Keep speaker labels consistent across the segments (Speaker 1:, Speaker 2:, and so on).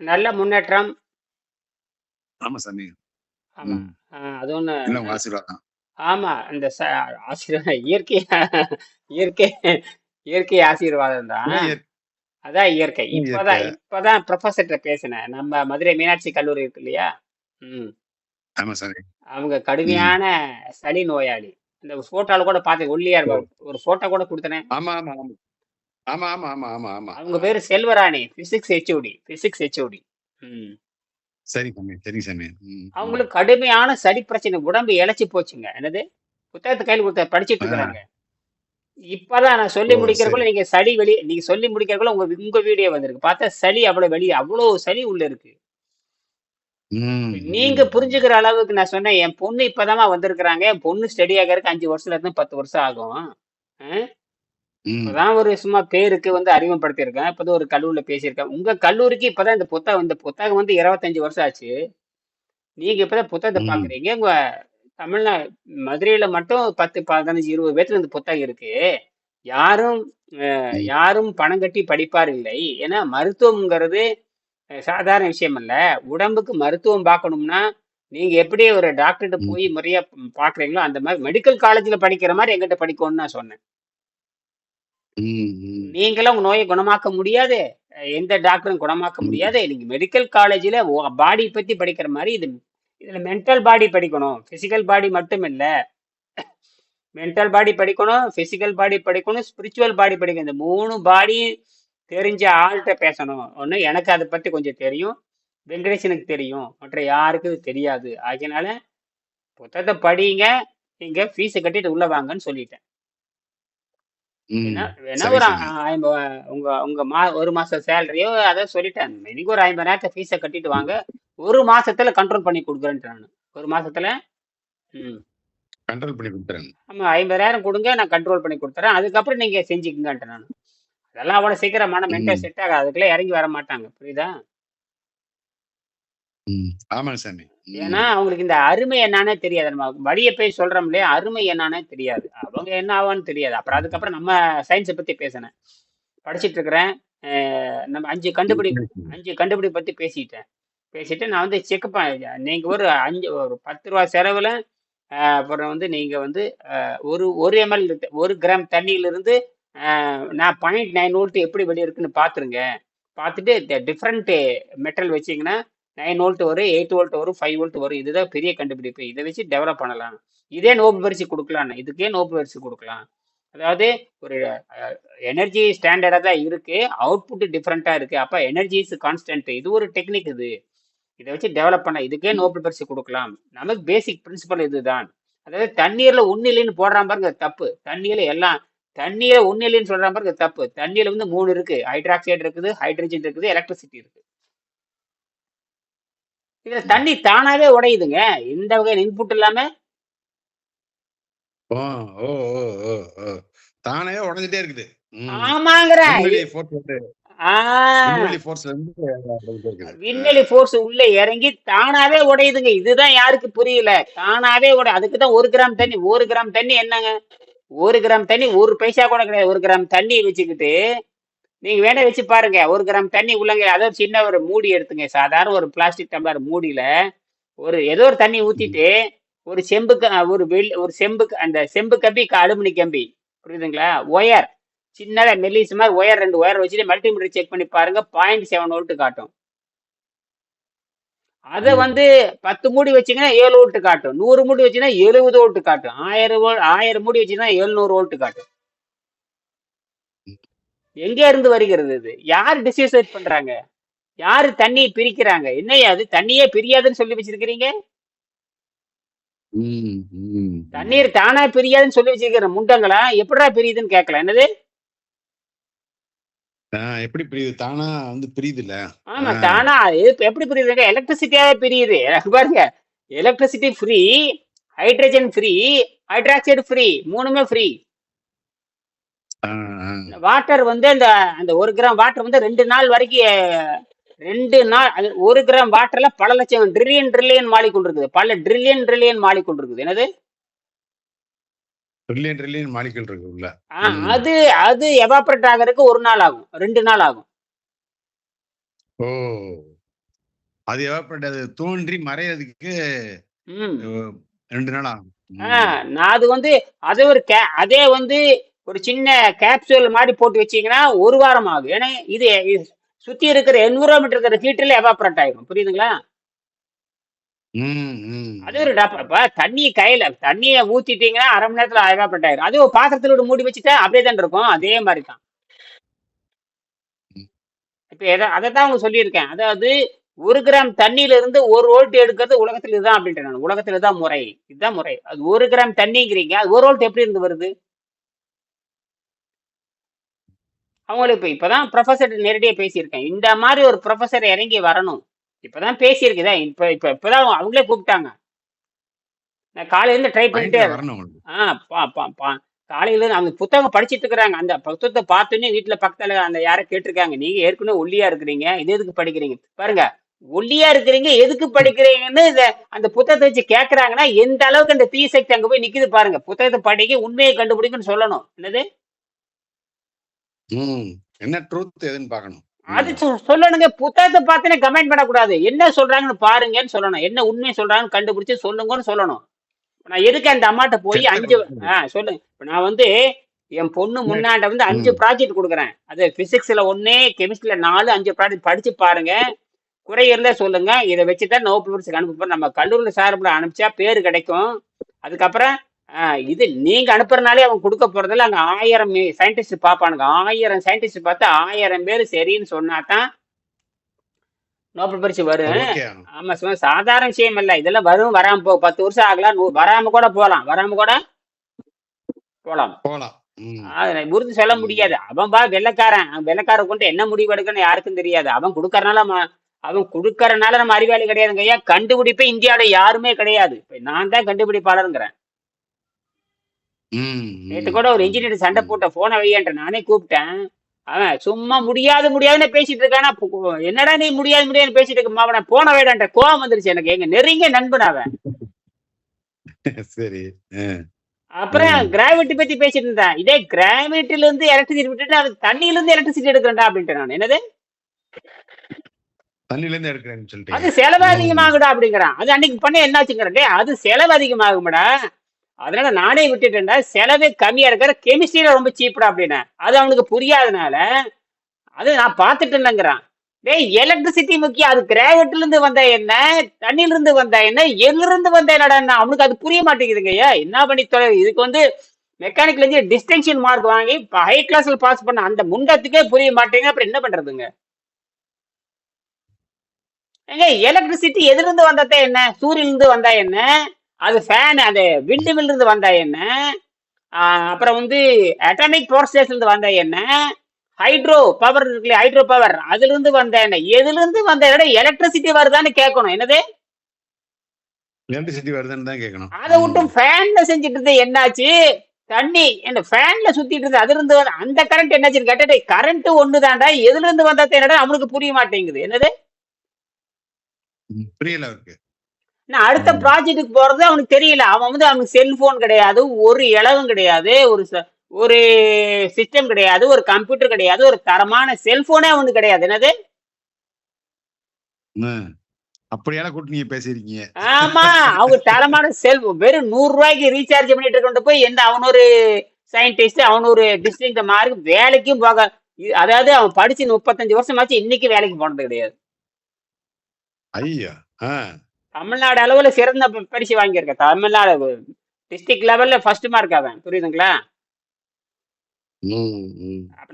Speaker 1: நல்ல முன்னேற்றம்.
Speaker 2: ஆமா சாமி.
Speaker 1: அது ஒண்ணு
Speaker 2: ஆசீர்வாதம்.
Speaker 1: ஆமா. இந்த ஆசீர்வாதம் இயற்கை இயற்கை இயற்கை ஆசீர்வாதம் தான்.
Speaker 2: அதான் இயற்
Speaker 1: அதான் இயற்கை. இப்பதான். இப்பதான் புரொஃபசர்ட்ட பேசினேன். நம்ம மதுரை மீனாட்சி கல்லூரி இருக்கு இல்லையா? ம். அவங்க. கடுமையான சளி நோயாளி. இந்த ஃபோட்டோல கூட பார்த்தேன். ஒல்லியா! இருப்பாரு. ஒரு ஃபோட்டோ கூட குடுத்தனே.
Speaker 2: ஆமா, ஆமா, ஆமா. ஆமா, ஆமா.
Speaker 1: அவங்க பேரு Selvarani. Physics HOD. Physics HOD. ம்.
Speaker 2: சரி சாமி, சரி சாமி. ம், ம்.
Speaker 1: அவங்களுக்கு கடுமையான சளி பிரச்சனை. உடம்பு இளச்சு போச்சுங்க. என்னது? புத்தகத்த கையில குடுத்தேன். படிச்சுட்டு
Speaker 2: ஆ.
Speaker 1: இருக்கிறாங்க. இப்பதான் நான் சொல்லி
Speaker 2: ஓ!
Speaker 1: முடிக்கிறதுக்குள்ள
Speaker 2: சரி.
Speaker 1: நீங்க சளி வெளி நீங்க சொல்லி முடிக்கிறதுக்குள்ள உங்க உங்க வீடியோ வந்திருக்கு. பார்த்தா சளி அவ்வளவு வெளிய அவ்வளோ சளி உள்ள இருக்கு.
Speaker 2: ம்,
Speaker 1: நீங்க
Speaker 2: ம்.
Speaker 1: புரிஞ்சுக்கிற அளவுக்கு நான் சொன்னேன். என் பொண்ணு இப்பதாம்மா வந்திருக்கிறாங்க. என் பொண்ணு ஸ்டடி ஆகறதுக்கு 5 வருஷத்துல இருந்து 10 வருஷம் ஆகும்.
Speaker 2: ம்.
Speaker 1: இப்பதான் ஒரு சும்மா பேருக்கு வந்து அறிமுகப்படுத்தியிருக்கேன். இப்பதான் ஒரு கல்லூரில பேசியிருக்கேன். உங்க கல்லூரிக்கு இப்பதான் இந்த புத்தகம் இந்த புத்தகம் வந்து 25 வருஷம் ஆச்சு. நீங்க இப்பதான் புத்தகத்த
Speaker 2: ம்.
Speaker 1: பார்க்குறீங்க. உங்க தமிழ்நா மதுரையில மட்டும் 10, 15, 20 பேத்துல இந்த புத்தகம் இருக்கு. யாரும் அ
Speaker 2: ம்.
Speaker 1: யாரும் பணம் கட்டி படிப்பார் இல்லை. ஏன்னா மருத்துவம்ங்கிறது அ சாதாரண விஷயம் அல்ல. உடம்புக்கு மருத்துவம் பார்க்கணும்னா, நீங்க எப்படி ஒரு டாக்டர்ட்ட
Speaker 2: ம்.
Speaker 1: போய் முறையா ப் பார்க்குறீங்களோ, அந்த மாரி மெடிக்கல் காலேஜ்ல படிக்கிற மாரி என்கிட்ட படிக்கணும்னு நான் சொன்னேன். நீங்களும் உங்க நோய குணமாக்க முடியாது. எந்த டாக்டரும் குணமாக்க. முடியாது. நீங்க மெடிக்கல் காலேஜ்ல பாடி பத்தி படிக்கிற மாரி இது இதுல மென்டல் பாடி படிக்கணும். பிசிக்கல் பாடி மட்டும் இல்ல. மென்டல் பாடி படிக்கணும், பிசிக்கல் பாடி படிக்கணும், ஸ்பிரிச்சுவல் பாடி படிக்கணும். இந்த 3 பாடியும் தெரிஞ்ச ஆள்ட்ட பேசணும். ஒண்ணு எனக்கு அத பத்தி கொஞ்சம் தெரியும். வெங்கடேசனுக்கு தெரியும். மற்ற யாருக்கும் தெரியாது. ஆகையினால புத்தகத்த படிங்க. நீங்க ஃபீஸ கட்டிட்டு உள்ள வாங்கன்னு சொல்லிட்டேன். வேணா
Speaker 2: சரி
Speaker 1: ஒரு
Speaker 2: சாமி.
Speaker 1: அ ஐம்ப உங்க உங்க மா 1 மாச சேலரியோ அத சொல்லிட்டேன். இன்னைக்கு ஒரு 50,000 ஃபீஸ கட்டிட்டு வாங்க. 1 மாசத்துல கண்ட்ரோல் பண்ணி குடுக்குறேன்ட்டேன் நானு. 1 மாசத்துல ம்.
Speaker 2: கண்ட்ரோல் பண்ணி குடுத்துறேன்.
Speaker 1: ஆமா 50,000 குடுங்க. நான் கண்ட்ரோல் பண்ணி குடுத்துறேன். அதுக்கப்புறம் நீங்க செஞ்சுக்கங்கன்ட்டேன் நானு. அதெல்லாம் அவ்வளவு சீக்கிரம் மன மென்டல்
Speaker 2: ம்.
Speaker 1: செட் ஆகாது. அதுக்குள்ள இறங்கி வர மாட்டாங்க. புரியுதா?
Speaker 2: ஆமாங்க சாமி.
Speaker 1: ஏன்னா. அவங்களுக்கு இந்த அருமை என்னான்னே தெரியாது. நம்ம வழிய போய் சொல்றோம் இல்லையா? அருமை என்னான்னே தெரியாது. அவங்க என்ன ஆவான்னு தெரியாது. அப்புறம் அதுக்கப்புறம் நம்ம சயின்ஸ பத்தி பேசினேன். படிச்சுட்டு இருக்கிறேன். நம்ம 5 கண்டுபிடி
Speaker 2: சரி சாமி.
Speaker 1: 5 கண்டுபிடி பத்தி பேசிட்டேன். பேசிட்டு நான் வந்து செக் ப நீங்க ஒரு 5 ஒரு ரூ. 10 செலவுல அப்புறம் வந்து நீங்க வந்து ஒரு 1 எம்எல் 1 கிராம் தண்ணீயிலிருந்து நான் 0.9 வோல்ட் எப்படி வெளிய இருக்குன்னு பார்த்துருங்க. பார்த்துட்டு டிஃபரண்ட் மெட்டல் வச்சீங்கன்னா நைன் வோல்ட் வரும், எயிட் வோல்ட் வரும், ஃபைவ் வோல்ட் வரும். இதுதான் பெரிய கண்டுபிடிப்பு. இதை வச்சு டெவலப் பண்ணலாம். இதே நோபல் பரிசு கொடுக்கலான்னு இதுக்கே நோபல் பரிசு கொடுக்கலாம் அதாவது ஒரு எனர்ஜி ஸ்டாண்டர்டாக தான் இருக்கு. அவுட்புட் டிஃப்ரெண்ட்டாக இருக்கு. அப்போ எனர்ஜி இஸ் கான்ஸ்டன்ட். இது ஒரு டெக்னிக் இது. இதை வச்சு டெவலப் பண்ண இதுக்கே நோபல் பரிசு கொடுக்கலாம் நமக்கு பேசிக் பிரின்சிபல் இதுதான். அதாவது தண்ணீர்ல ஒண்ணு இல்லைன்னு போடுறான் பாருங்க தப்பு. தண்ணியில் எல்லாம் தண்ணீர ஒண்ணு இல்லைன்னு சொல்றான் பாருங்க தப்பு. தண்ணியில் வந்து மூணு இருக்கு. ஹைட்ராக்சைடு இருக்குது, ஹைட்ரஜன் இருக்குது, எலக்ட்ரிசிட்டி இருக்கு. இதுல. தண்ணி தானாவே உடையுதுங்க. எந்த வகையான இன்புட் இல்லாம
Speaker 2: ஓ! ஓ! ஓ! ஓ! ஓ! தானே உடைஞ்சுட்டே இருக்குது.
Speaker 1: இ
Speaker 2: விண்வெளி ஃபோர்ஸ் வந்து
Speaker 1: ஆ.
Speaker 2: விண்வெளி ஃபோர்ஸ்ல இருந்து உடைஞ்சுட்டே இருக்குது. ஆ.
Speaker 1: விண்வெளி ஃபோர்ஸ் உள்ள இறங்கி தானாவே உடையுதுங்க. இதுதான் யாருக்கு புரியல. தானாவே உட அதுக்கு தான் 1 கிராம் தண்ணி 1 கிராம் தண்ணி என்னங்க? 1 கிராம் தண்ணி 1 பைசா கூட கிடையாது. 1 கிராம் தண்ணிய வச்சுக்கிட்டு, நீங்க வேணா வச்சு பாருங்க. 1 கிராம் தண்ணி உள்ளங்க அதாவது சின்ன ஒரு மூடி எடுத்துங்க. சாதாரண ஒரு பிளாஸ்டிக் டம்ளர் மூடியில, ஒரு ஏதோ ஒரு தண்ணி. ஊத்திட்டு, ஒரு செம்புக்கு ஒரு வெள் ஒரு செம்புக்கு அந்த செம்பு கம்பி, அலுமினி கம்பி. புரியுதுங்களா? ஒயர். சின்னதா மெல்லிசு மாரி ஒயர் 2 ஒயர் வச்சுட்டு மல்டிமீட்டர் செக் பண்ணி பாருங்க. 0.7 வோல்ட் காட்டும். அத. வந்து 10 மூடி வச்சீங்கன்னா 7 வோல்ட் காட்டும். 100 மூடி வச்சீங்கன்னா 70 வோல்ட் காட்டும். 1000 வோல் 1000 மூடி வச்சீங்கன்னா 700 வோல்ட் காட்டும். எங்க இருந்து வருகிறது இது? யார் டிஸ்யூசைட் பண்றாங்க? யாரு தண்ணிய பிரிக்கிறாங்க? என்னய்யா இது தண்ணியே பிரியாதுன்னு சொல்லி வச்சிருக்கிறீங்க? தண்ணீர் தானா பிரியாதுன்னு சொல்லி வச்சிருக்கிற முண்டங்களா? எப்புட்றா பிரியுதுன்னு கேட்கலாம். என்னது?
Speaker 2: எப்படி பிரியுது? தானா வந்து பிரியுதுல்ல.
Speaker 1: ஆமா.
Speaker 2: ஆ.
Speaker 1: தானா எப் எப்படி பிரியுதுங்க? எலக்ட்ரிசிட்டியாவே பிரியுது. பாருங்க. Electricity free, hydrogen free, hydroxide free. 3மே free. Water வந்து அந்த அந்த 1 கிராம் வாட்டர் வந்து 2 நாள் வரைக்கும் 2 நாள் 1 கிராம் வாட்டர்ல பல லட்சம் ட்ரில்லியன் ட்ரில்லியன் மாலிகுல் இருக்குது. பல ட்ரில்லியன் ட்ரில்லியன் மாலிகுல் இருக்குது. என்னது?
Speaker 2: ட்ரில்லியன் ட்ரில்லியன் மாலிக்யூல் இருக்கு உள்ள.
Speaker 1: அது அது எவாப்பரேட் ஆகறதுக்கு 1 நாள் ஆகும். 2 நாள் ஆகும்.
Speaker 2: ஓ! அது எவாபரேட் அது தோன்றி மறையறதுக்கு ரெண்டு நாள் ஆகும்.
Speaker 1: நான் அது வந்து அதே ஒரு அதே வந்து ஒரு சின்ன கேப்சூல் மாதிரி போட்டு வச்சீங்கன்னா ஒரு வாரம் ஆகும். ஏன்னா இது சுத்தி இருக்கிற என்விரான்மெண்ட் இருக்கிற ஹீட்டில் எவாபரேட் ஆயிடும் புரியுதுங்களா? அது ஒரு டப்பா தண்ணி கையில தண்ணியை ஊத்திட்டீங்கன்னா அரை மணி நேரத்துல எவாபரேட் ஆயிடும் அது பாத்திரத்துல மூடி வச்சுட்டா அப்படியே தான் இருக்கும். அதே மாதிரி தான். இப்ப அதை தான் அவங்க சொல்லியிருக்கேன். அதாவது ஒரு கிராம் தண்ணியில இருந்து ஒரு வோல்ட் எடுக்கிறது உலகத்துல இதுதான் அப்படின்ட்டு நான். உலகத்துல தான் முறை. இதுதான் முறை. அது ஒரு கிராம் தண்ணிங்கிறீங்க. அது ஒரு வோல்ட் எப்படி இருந்து வருது? அவங்களுக்கு இப்ப இப்பதான் ப்ரொஃபசர் நேரடியா பேசியிருக்கேன். இந்த மாதிரி ஒரு ப்ரொஃபசர் இறங்கி வரணும். இப்பதான் பேசியிருக்குதா. இப்ப இப்ப இப்பதான் அவங்களே கூப்பிட்டாங்க. நான் காலையில இருந்து ட்ரை பண்ணிட்டே ஆ பா பா பா. காலையில அவங்க புத்தகம் படிச்சிட்டு இருக்கிறாங்க. அந்த புத்தகத்தை பார்த்தோன்னே வீட்டுல பக்கத்துல அந்த யாரை கேட்டிருக்காங்க. நீங்க ஏற்கனவே ஒல்லியா இருக்கிறீங்க. இது எதுக்கு படிக்கிறீங்க? பாருங்க. ஒல்லியா இருக்கிறீங்க. எதுக்கு படிக்கிறீங்கன்னு இத அந்த புத்தகத்தை வச்சு கேக்குறாங்கன்னா எந்த அளவுக்கு அந்த தீ சக்தி அங்க போய் நிக்குது பாருங்க. புத்தகத்தை படிக்க உண்மையை கண்டுபிடிக்குன்னு சொல்லணும். என்னது?
Speaker 2: ம். என்ன ட்ரூத் எதுன்னு பார்க்கணும்.
Speaker 1: அது சொல்லணுங்க. புத்தகத்தை பார்த்தனே கமெண்ட் பண்ணக்கூடாது. என்ன சொல்றாங்கன்னு பாருங்கன்னு சொல்லணும். என்ன உண்மையை சொல்றாங்கன்னு கண்டுபிடிச்சு சொல்லுங்கன்னு சொல்லணும். நான் எதுக்கு அந்த அம்மாட்ட போய் அஞ்சு. ஆ சொல்லுங்க இப்ப நான் வந்து என் பொண்ணு. முன்னாண்ட வந்து அஞ்சு. ப்ராஜெக்ட் கொடுக்குறேன். அது பிசிக்ஸ்ல ஒண்ணு கெமிஸ்ட்ரியில நாலு அஞ்சு ப்ராஜெக்ட் படிச்சு பாருங்க. குறை இருந்தா சொல்லுங்க. இதை வச்சுதான் நோபல் பரிசுக்கு அனுப்ப. நம்ம கல்லூரியில் சார்பில் அனுப்பிச்சா பேர் கிடைக்கும். அதுக்கப்புறம் இது நீங்க அனுப்புறனாலே அவன் கொடுக்க போறதில்ல. அங்க ஆயிரம் சயின்டிஸ்ட் பார்ப்பானுங்க ஆயிரம் சயின்டிஸ்ட் பார்த்து ஆயிரம் பேர் சரின்னு சொன்னாதான் நோபல் பரிசு வரும். ஆமா சும்மா சாதாரண விஷயம் இல்ல. இதெல்லாம் வரும் வராம போ பத்து வருஷம் ஆகலாம். வராம கூட போலாம். வராம கூட போலாம்.
Speaker 2: போலாம்.
Speaker 1: உறுதி சொல்ல முடியாது. அவன் பா வெள்ளக்காரன். அவன் வெள்ளக்காரன் கொண்டு என்ன முடிவு எடுக்கணும் யாருக்கும் தெரியாது. அவன் கொடுக்கறனால அவன் கொடுக்கறனால நம்ம அறிவாளி கிடையாதுங்க ஐயா. கண்டுபிடிப்பே இந்தியாவில யாருமே கிடையாது. இப்ப நான் தான் கண்டுபிடிப்பாளருங்கிறேன்.
Speaker 2: ம்,
Speaker 1: கூட ஒரு இன்ஜினியர் சண்டை. போட்ட போனை வையன்ற நானே கூப்பிட்டேன். அவன் சும்மா முடியாது முடியாதுன்னு பேசிட்டு இருக்கானா என்னடா நீ முடியாது முடியாதுன்னு பேசிட்டு இருக்க அவனை போன வைடான்ற கோவம் வந்துருச்சு எனக்கு. எங்க நெருங்கிய நண்பன் அவன்.
Speaker 2: சரி
Speaker 1: அப்புறம். கிராவிட்டி பத்தி பேசிட்டு இருந்தேன். இதே கிராவிட்டில இருந்து எலக்ட்ரிசிட்டி விட்டுட்டு அது தண்ணியில இருந்து எலக்ட்ரிசிட்டி எடுக்கிறேன்டா அப்படின்ட்டு நான். என்னது?
Speaker 2: தண்ணில இருந்து எடுக்கிறேன்னு
Speaker 1: அது
Speaker 2: சொல்லிட்டீங்க
Speaker 1: செலவு. அதிகமாகுடா அப்படிங்கிறான். அது அன்னைக்கு பண்ண என்ன வச்சுக்கிறேன் அது செலவு அதிகமாகும்டா. அதனால நானே விட்டுட்டேன்டா செலவே கம்மியா இருக்கிற கெமிஸ்ட்ரியில ரொம்ப சீப்டா அப்படின்னு அது அவனுக்கு புரியாதனால அது நான் பார்த்துட்டு இருந்தேங்கிறான் டேய் எலக்ட்ரிசிட்டி முக்கியம். அது கிராவிட்ல இருந்து வந்தா என்ன? தண்ணியில இருந்து வந்தா என்ன? எங்க இருந்து வந்தா என்னடா அவனுக்கு அது புரிய மாட்டேங்குதுங்க. ஐயா என்ன பண்ணி தொலை? இதுக்கு வந்து மெக்கானிக்கல் இருந்து டிஸ்டிங்ஷன் மார்க் வாங்கி ஹை கிளாஸ்ல பாஸ் பண்ண அந்த முண்டத்துக்கே புரிய மாட்டேங்க அப்புறம் என்ன பண்றதுங்க? ஏங்க எலக்ட்ரிசிட்டி எதுல இருந்து வந்தா என்ன? சூரியன்ல இருந்து வந்தா என்ன? அது ஃபேன் அது விண்டு இருந்து வந்தா என்ன? அப்புறம் வந்து அட்டாமிக் பவர் ஸ்டேஷன்ல இருந்து வந்தா என்ன? ஹைட்ரோ பவர் இருக்குல்ல ஹைட்ரோ பவர் அதுல இருந்து வந்தா என்ன? எதுல இருந்து வந்த எலக்ட்ரிசிட்டி வருதான்னு கேட்கணும் என்னது?
Speaker 2: எலக்ட்ரிசிட்டி வருதுன்னு தான் கேட்கணும்
Speaker 1: அதை விட்டு
Speaker 2: ம்.
Speaker 1: ஃபேன்ல செஞ்சுட்டு இருந்தது என்னாச்சு? தண்ணி. என்ன ஃபேன்ல சுத்திட்டு இருந்தது அதுல இருந்து அந்த கரண்ட் என்னாச்சுன்னு கேட்டா கரண்ட் ஒண்ணுதான்டா. எதுல இருந்து வந்தா என்னடா? அவனுக்கு புரிய மாட்டேங்குது. என்னது.
Speaker 2: புரியல அவருக்கு.
Speaker 1: நான் அடுத்த. ப்ராஜெக்ட்டுக்கு போறது அவனுக்கு தெரியல. அவன் வந்து அவனுக்கு செல்போன் கிடையாது ஒரு இளவும் கிடையாது ஒரு ஒரு சிஸ்டம் கிடையாது ஒரு கம்ப்யூட்டர் கிடையாது ஒரு தரமான செல்போனே அவனுக்கு கிடையாது. என்னது?
Speaker 2: ம். அப்படியான கூட்டு நீங்க பேசியிருக்கீங்க.
Speaker 1: ஆமா அவங்க தரமான செல் வெறும் நூறு ரூபாய்க்கு ரீசார்ஜ் பண்ணிட்டு கொண்டு போய் எந்த அவன் ஒரு சயின்டிஸ்ட் அவன் ஒரு டிஸ்ட்ரிக்ட் மார்க் வேலைக்கும் போக அதாவது அவன் படிச்சு முப்பத்தஞ்சு வருஷமாச்சு இன்னைக்கு வேலைக்கு போனது கிடையாது.
Speaker 2: ஐயா ஆஹ்
Speaker 1: தமிழ்நாடு அளவுல சிறந்த பரிசு வாங்கியிருக்க. தமிழ்நாடு டிஸ்ட்ரிக்ட் லெவல்ல ஃபர்ஸ்ட் மார்க் அவன். புரியுதுங்களா?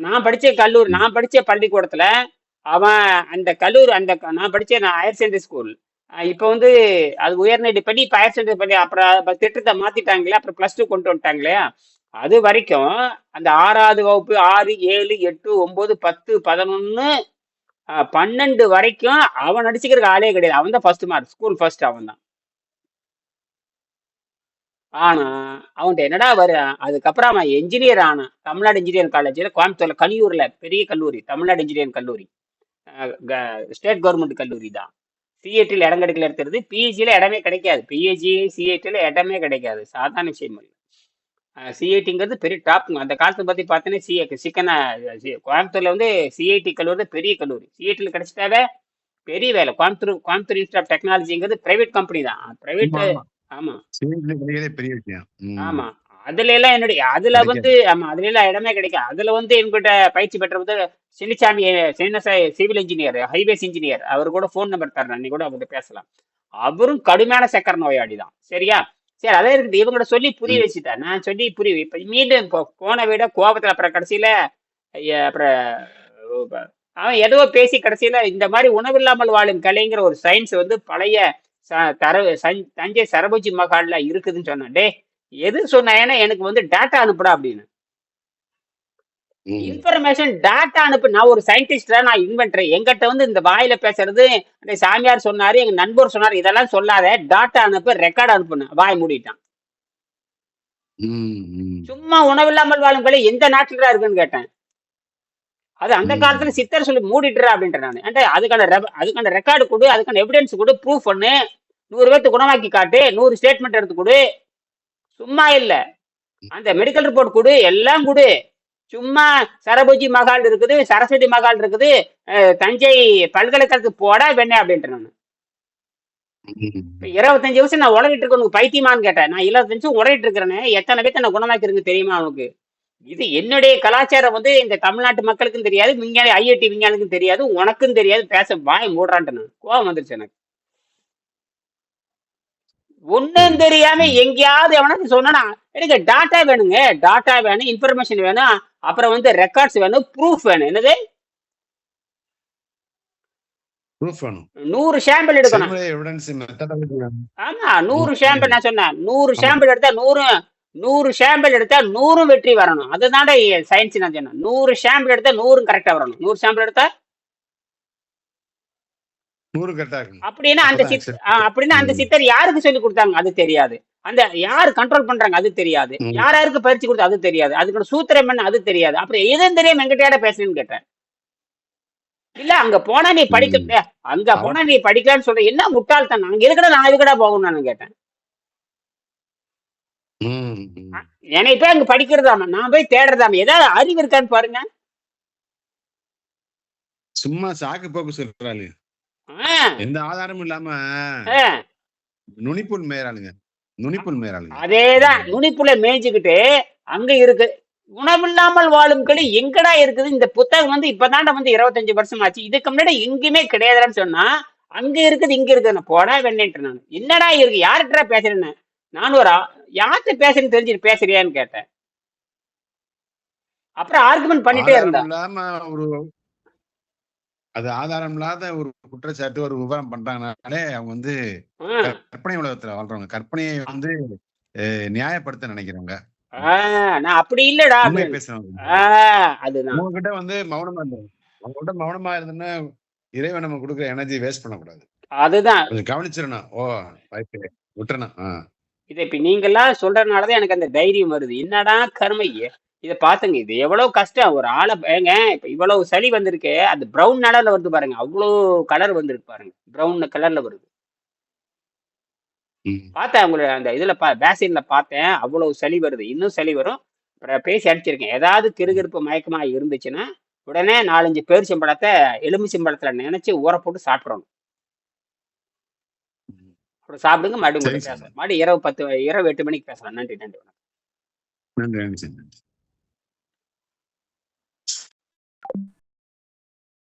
Speaker 1: நான் படிச்ச கல்லூரி நான் படிச்ச பள்ளிக்கூடத்துல அவன் அந்த கல்லூரி அந்த நான் படிச்ச நான் ஹையர் செகண்டரி ஸ்கூல் இப்போ வந்து அது உயர்நிலை பள்ளி இப்போ ஹையர் செகண்டரி பள்ளி அப்புறம் அப்ப திட்டத்தை மாத்திட்டாங்களே அப்புறம் ப்ளஸ் டூ கொண்டு வந்துட்டாங்களே அது வரைக்கும் அந்த ஆறாவது வகுப்பு ஆறு ஏழு எட்டு ஒன்பது பத்து பதினொன்னு பன்னெண்டு வரைக்கும் அவன் நடிச்சுக்கிறதுக்கு ஆளே கிடையாது. அவன் தான் ஃபர்ஸ்ட் மார்க் ஸ்கூல் ஃபர்ஸ்ட் அவன் தான் ஆனா அவன்கிட்ட என்னடா வரு அதுக்கப்புறம் அவன் என்ஜினியர் ஆனான் தமிழ்நாடு இன்ஜினியரிங் காலேஜில் கோயம்புத்தூர்ல கனியூர்ல பெரிய கல்லூரி தமிழ்நாடு இன்ஜினியரிங் கல்லூரி. ஸ்டேட் கவர்மெண்ட் கல்லூரி தான். சிஐடியில் இடம் கிடைக்கல எடுத்துருது பிஹெச்சியில் இடமே கிடைக்காது. பிஹெச்சி சிஐடியில் இடமே கிடைக்காது. சாதாரண விஷயம் இல்லை சிஐடிங்கிறது பெரிய டாப் அந்த காலத்தை பற்றி பார்த்தீங்கன்னா சிஏ சிக்கன கோயம்புத்தூர்ல வந்து சிஐடி கல்லூரி தான் பெரிய கல்லூரி. சிஐடியில் கிடைச்சிட்டாவே பெரிய வேலை. கோயம்புத்தூர் கோயம்புத்தூர் இன்ஸ்டியூட் ஆஃப் டெக்னாலஜிங்கிறது பிரைவேட் கம்பெனி தான். பிரைவேட்
Speaker 2: ஆமா, பெரிய விஷயம்.
Speaker 1: ஆமா. அதுல எல்லாம் என்னுடைய அதுல. வந்து ஆமா அதுல எல்லாம் இடமே கிடைக்கும் அதுல வந்து என்கிட்ட பயிற்சி பெற்றது Chinnasamy Chinnasamy civil engineer highways engineer அவர் கூட ஃபோன் நம்பர் தர்றேன். நீ கூட அவர்கிட்ட பேசலாம். அவரும் கடுமையான சக்கர நோயாளி தான். சரியா? சரி அதே இருக்குது இவங்கள்ட்ட சொல்லி புரிய. வச்சுட்டேன் நான் சொல்லி புரிய இப்ப மீண்டும் இப்போ போன விட கோபத்துல அப்புறம் கடைசியில அப்புறம் அவன் ஏதோ பேசி கடைசியில இந்த மாதிரி உணவில்லாமல் வாழும் கலைங்கிற ஒரு சயின்ஸ் வந்து பழைய ச- தர சஞ்- தஞ்சை சரபோஜி மகால்ல இருக்குதுன்னு சொன்னேன் டே எது சொன்னேன்னா எனக்கு வந்து டேட்டா அனுப்புடா அப்படின்னு. இன்ஃபர்மேஷன் டேட்டா அனுப்பு. நான் ஒரு சயின்டிஸ்டா நான் இன்வென்டர் எங்கிட்ட வந்து இந்த வாயில பேசுறது சாமியார் சொன்னாரு எங்க நண்பர் சொன்னாரு இதெல்லாம் சொல்லாத. டாட்டா அனுப்பு ரெக்கார்ட் அனுப்புன்னு வாய் மூடிட்டான். சும்மா உணவில்லாமல் வாழும் கலை எந்த நாட்டுல இருக்குன்னு கேட்டேன். அது அந்த. காலத்துல சித்தர் சொல்லி மூடிட்டுறா அப்படின்ற நான். ஏன்டா அதுக்கான அதுக்கான ரெக்கார்டு கொடு அதுக்கான எவிடன்ஸ் கொடு ப்ரூஃப் பண்ணு. நூறு பேர்த்து குணமாக்கி காட்டு நூறு ஸ்டேட்மெண்ட் எடுத்து கொடு. சும்மா இல்ல. அந்த மெடிக்கல் ரிப்போர்ட் கொடு எல்லாம் கொடு. சும்மா சரபோஜி மகால் இருக்குது சரஸ்வதி மகால் இருக்குது தஞ்சை பல்கலைக்கழகத்துக்கு போடா வெண்ணே அப்படின்ட்டு நான். இருபத்தஞ்சு வருஷம் நான் உடகிட்டு இருக்கேன் உனக்கு பைத்தியமான்னு கேட்டேன். நான் இருபத்தஞ்சு வருஷம் உடகிட்டு இருக்கிறேனே எத்தனை பேர்த்த நான் குணமாக்கிருக்கு தெரியுமா உனக்கு? இது என்னுடைய கலாச்சாரம் வந்து இந்த தமிழ்நாட்டு மக்களுக்கும் தெரியாது விஞ்ஞானி ஐஐடி விஞ்ஞானிக்கும் தெரியாது உனக்கும் தெரியாது பேச வாய் மூடுறான்ட்டு நான். கோவம் வந்துருச்சு எனக்கு. ஒண்ணும் தெரியாம எங்கேயாவது எவனுக்கு சொன்னா எனக்கு டாட்டா வேணுங்க டாட்டா வேணும் இன்ஃபர்மேஷன் வேணும் அப்புறம் வந்து ரெக்கார்ட்ஸ் வேணும் ப்ரூஃப் வேணும் என்னது. நூறு சாம்பிள் எடுக்கணும். ஆமா நூறு. சாம்பிள் நான் சொன்னேன் நூறு. சாம்பிள் எடுத்தா நூறு நூறு சாம்பிள் எடுத்தா நூறும் வெற்றி வரணும் அதுதான்டா சயின்ஸ் நான் சொன்னேன் நூறு சாம்பிள் எடுத்தா நூறும் கரெக்டா வரணும் நூறு சாம்பிள் எடுத்தா. அப்படின்னா அந்த
Speaker 2: அப்பதான்
Speaker 1: சித்
Speaker 2: accept.
Speaker 1: ஆ, அப்படின்னா அந்த. சித்தர் யாருக்கு சொல்லி கொடுத்தாங்க அது தெரியாது அந்த யார் கண்ட்ரோல் பண்றாங்க அது தெரியாது. யார் யாருக்கு பயிற்சி கொடுத்தா அது தெரியாது. அதுக்கு சூத்திரம் என்ன அது தெரியாது. அப்புறம் எதுவும் தெரியாம எங்கிட்டயாட பேசுறேன்னு கேட்டேன். இல்ல அங்க போனா நீ படிக்க அங்க போனா நீ படிக்கலாம்னு சொல்ற என்ன முட்டாள்தான் அங்க இருக்கடா நான் எதுக்கடா போகணும் நான் கேட்டேன். என்னை போய் அங்க படிக்கிறதாம? நான் போய் தேடுறதாம? ஏதாவது அறிவு இருக்கான்னு பாருங்க.
Speaker 2: சும்மா சாக்கு போக்கு சொல்றாளு எந்த ஆதாரமும் இல்லாம
Speaker 1: ஆ,
Speaker 2: நுனிப்புல் மேயறாளுங்க. நுனிப்புல் மேயறாளுங்க
Speaker 1: அதேதான் நுனிப்புல மேய்ஞ்சுக்கிட்டு அங்க இருக்கு. உணவில்லாமல் வாழும் களி எங்கடா இருக்குது? இந்த புத்தகம் வந்து இப்பதான்டா வந்து இருபத்தஞ்சு வருஷம் ஆச்சு இதுக்கு முன்னாடி எங்கேயுமே கிடையாதுன்னு சொன்னா அங்க இருக்குது இங்க இருக்குது போடா வெண்ணேன்ட்டு நான் என்னடா இருக்கு? யார்கிட்ட பேசுறேன்னு? நான் ஒரு யார்கிட்ட பேசுறேன்னு தெரிஞ்சுட்டு பேசுறியான்னு கேட்டேன். அப்புறம் ஆர்குமெண்ட் பண்ணிட்டே இருந்தா
Speaker 2: ஆதாரம் இல்லாம ஒரு அது ஆதாரம் இல்லாத ஒரு குற்றச்சாட்டு ஒரு விவரம் பண்றாங்கனாலே அவங்க வந்து கற்பனை உலகத்துல வாழ்றவங்க. கற்பனையை வந்து நியாயப்படுத்த நினைக்கிறவங்க.
Speaker 1: நான் அப்படி இல்லடா
Speaker 2: உண்மை
Speaker 1: அப்படின்னு.
Speaker 2: பேசுறவங்க.
Speaker 1: ஆ, அதுதான்.
Speaker 2: அவங்க கிட்ட வந்து மௌனமா இருந்தது அவங்க கிட்ட மௌனமா இருந்ததுன்னா இறைவன் நம்ம கொடுக்குற எனர்ஜி வேஸ்ட் பண்ணக்கூடாது.
Speaker 1: அதுதான்.
Speaker 2: கொஞ்சம் கவனிச்சிடணும் ஓ விட்டுறணும்.
Speaker 1: இதை இப்ப நீங்கெல்லாம் சொல்றதுனாலதான் எனக்கு அந்த தைரியம் வருது. என்னடா கருமை? இதை பாத்துங்க இது எவ்வளவு கஷ்டம். ஒரு ஆளை ஏங்க இப்ப இவ்வளவு சளி வந்திருக்கு அது பிரவுன் கலர்ல வருது பாருங்க. அவ்வளவு கலர் வந்திருக்கு பாருங்க. பிரவுன் கலர்ல வருது. பார்த்தேன் உங்களை அந்த இதுல பா பேசின்ல பார்த்தேன் அவ்வளவு சளி வருது. இன்னும் சளி வரும். பேசி அடிச்சிருக்கேன். ஏதாவது கிறுகிறுப்பு மயக்கமா இருந்துச்சுன்னா உடனே நாலஞ்சு பேரிச்சம்பழத்தை எலுமிச்சம்பழத்துல நினைச்சு ஊற போட்டு சாப்பிடணும். அப்புறம் சாப்பிடுங்க மறுபடியும் பேசலாம். மறுபடியும் இரவு பத்து இரவு எட்டு மணிக்கு பேசலாம். நன்றி நன்றி
Speaker 2: நன்றி நன்றி.